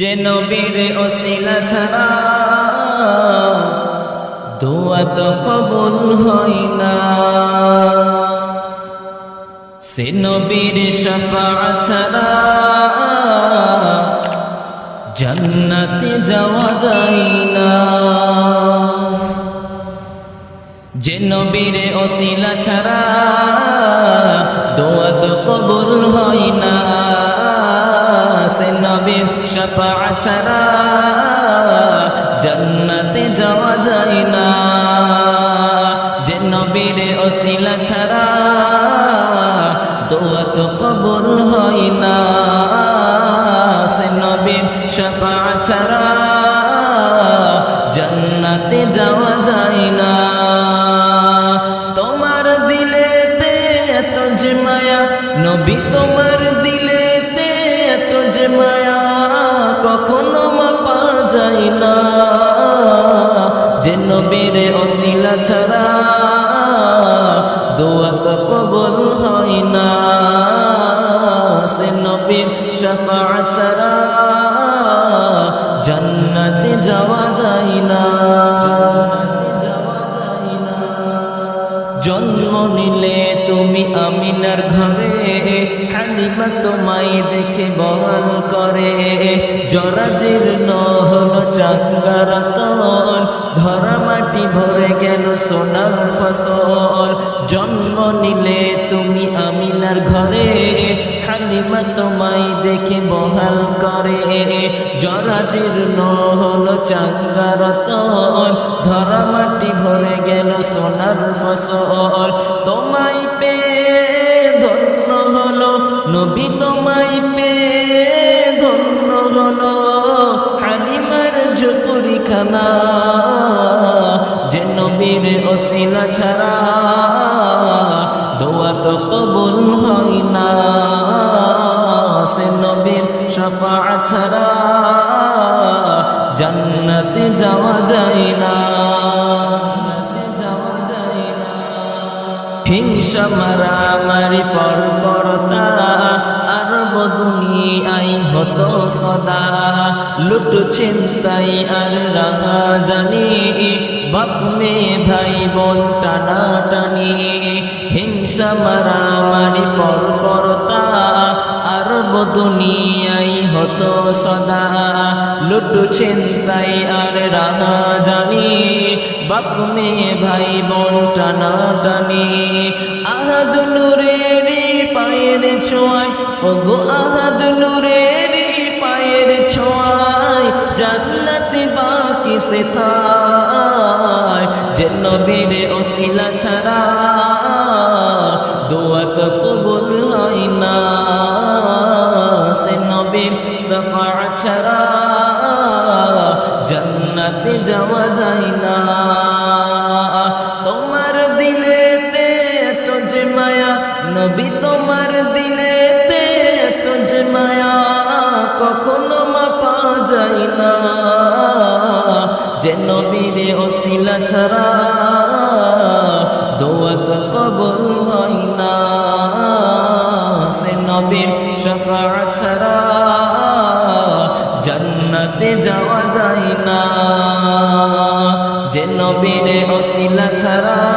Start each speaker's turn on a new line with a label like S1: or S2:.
S1: যে নবীর ওসিলা ছাড়া দোয়া তো কবুল হয় না। সে নবীর শফা ছাড়া জান্নাতে যাওয়া যায় না। যে নবীর ওসিলা ছাড়া জান্নাতে যাওয়া যায় না। যে নবীর ওসিলা ছাড়া দোয়া তো কবুল হয় না। সে নবীর শফা ছাড়া জান্নাতে যাওয়া যায় না। তোমার দিলেতে এত যে মায়া, নবী তোমার দিলেতে এত যে মায়া, কখনো মাপা যায় না। যে নবীর অশিলা ছাড়া দোয়া তো কবল হয় না। সে নবীর শফা ছাড়া জান্নাতে যাওয়া যায় না। জন্ম নিলে তুমি আমিনার ঘরে হালিমা তোমায় দেখে বহাল করে। জরা হল হলো চাঙ্গারাতন ধরা মাটি ভরে গেল সোনার ফসল। জন্ম নিলে তুমি আমিনার ঘরে, হালিমা তোমায় দেখে বহাল করে। জীর্ণ হলো চাঙ্গারতন ধরা মাটি ভরে গেল সোনার ফসল। তোমায় পে ঝুপুরি যে নবীর অশিলা ছাড়া দোয়া তো কবুল হয় না। সে নবীর সফা ছাড়া জান্নাতে যাওয়া যায় না। হিংসা মারামারি পরপরতা হতো সদা। লুট চিন্তাই আর রাহা জানি বাপ মে ভাই বোন টানা টানি হিংসা মারামারি পরপরতা আর দুনিয়াই হতো সদা। লুট চিন্তাই আর রাহা জানি বাপ মে ভাই বোন টানা টানি আহাদ নুরেরি পায়ের ছোঁয়ায় ও গো আহাদ নুরেরি ওসিলা ছাড়া দোয়া তো কবুল হয় না। সে নবীর সফা ছাড়া জান্নাতে যাওয়া যায় না। তোমার দিলেতে যে মায়া, নবী তোমার দিলেতে যে মায়া, কখনো মাপা যায় না। যে নবীর ওসিলা ছাড়া যাওয়া যায় না। যে নবীরে অশিলা ছাড়া